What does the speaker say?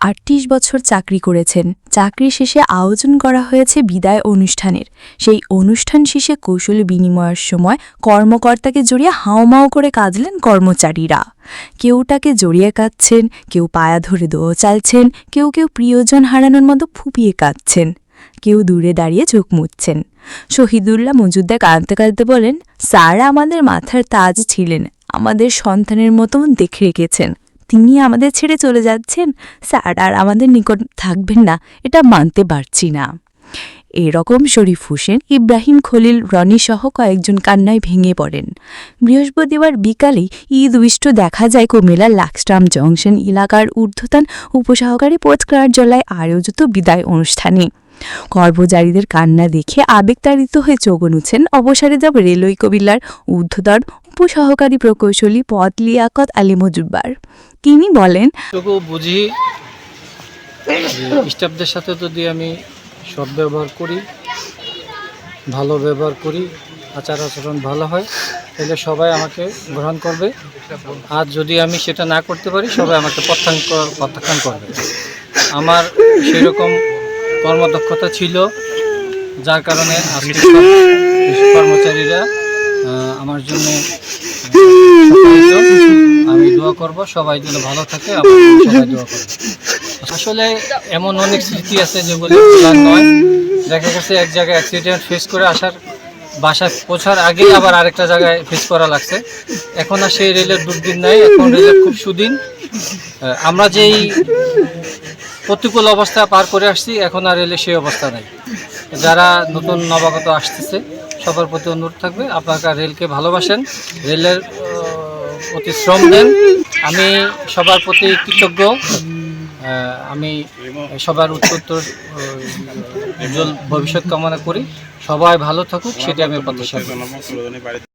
আটত্রিশ বছর চাকরি করেছেন। চাকরি শেষে আয়োজন করা হয়েছে বিদায় অনুষ্ঠানের। সেই অনুষ্ঠান শেষে কৌশল বিনিময়ের সময় কর্মকর্তাকে জড়িয়ে হাওমাও করে কাঁদলেন কর্মচারীরা। কেউ তাকে জড়িয়ে কাঁদছেন, কেউ পায়া ধরে দোয়া চালছেন, কেউ কেউ প্রিয়জন হারানোর মতো ফুপিয়ে কাঁদছেন। কেউ দূরে দাঁড়িয়ে চোখ মুছছেন। শহীদুল্লাহ মজুদ্দার কাঁদতে কাঁদতে বলেন স্যার আমাদের মাথার তাজ ছিলেন, আমাদের সন্তানের মতন দেখে রেখেছেন। তিনি আমাদের ছেড়ে চলে যাচ্ছেন স্যার আর আমাদের নিকট থাকবেন না, এটা মানতে পারছি না। এরকম শরীফ হোসেন, ইব্রাহিম খলিল রনি সহ কয়েকজন কান্নায় ভেঙে পড়েন। বৃহস্পতিবার বিকালে ঈদ উইষ্ট দেখা যায় কুমিল্লার লাক্সট্রাম জংশন এলাকার ঊর্ধ্বতন উপসহকারী পোস্ট কার্যালয়ে আয়োজিত বিদায় অনুষ্ঠানে। কর্মচারীদের কান্না দেখে আবেগতাড়িত হয়ে চোখ চোগনুছেন অবসরে যাব রেলওয়ে কবিলার ঊর্ধ্বতন উপসহকারী প্রকৌশলী পদ লিয়াকত আলী মজুব্বার তিনি বলেন বুঝি স্টাফদের সাথে যদি আমি সৎ ব্যবহার করি, ভালো ব্যবহার করি, আচার আচরণ ভালো হয়, তাহলে সবাই আমাকে গ্রহণ করবে। আর যদি আমি সেটা না করতে পারি, সবাই আমাকে প্রত্যাখ্যান প্রত্যাখ্যান করবে। আমার সেরকম কর্মদক্ষতা ছিল, যার কারণে কর্মচারীরা আমার জন্য আমি দোয়া করব, সবাই যেন ভালো থাকে আসলে এমন অনেক স্মৃতি আছে যেগুলো নয়। দেখা গেছে এক জায়গায় অ্যাক্সিডেন্ট ফেস করে আসার বাসায় পৌঁছার আগেই আবার আরেকটা জায়গায় ফেস করা লাগছে। এখন আর সেই রেলের দুর্দিন নাই, এখন রেলের খুব সুদিন। আমরা যেই প্রতিকূল অবস্থা পার করে আসছি, এখন আর রেলের সেই অবস্থা নাই। যারা নতুন নবাগত আসতেছে, সবার প্রতি অনুরোধ থাকবে, আপনারা রেলকে ভালোবাসেন, রেলের প্রতি শ্রম দেন। আমি সবার প্রতি কৃতজ্ঞ। আমি সবার উত্তর উজ্জ্বল ভবিষ্যৎ কামনা করি। সবাই ভালো থাকুক সেটা আমি প্রত্যাশা করি।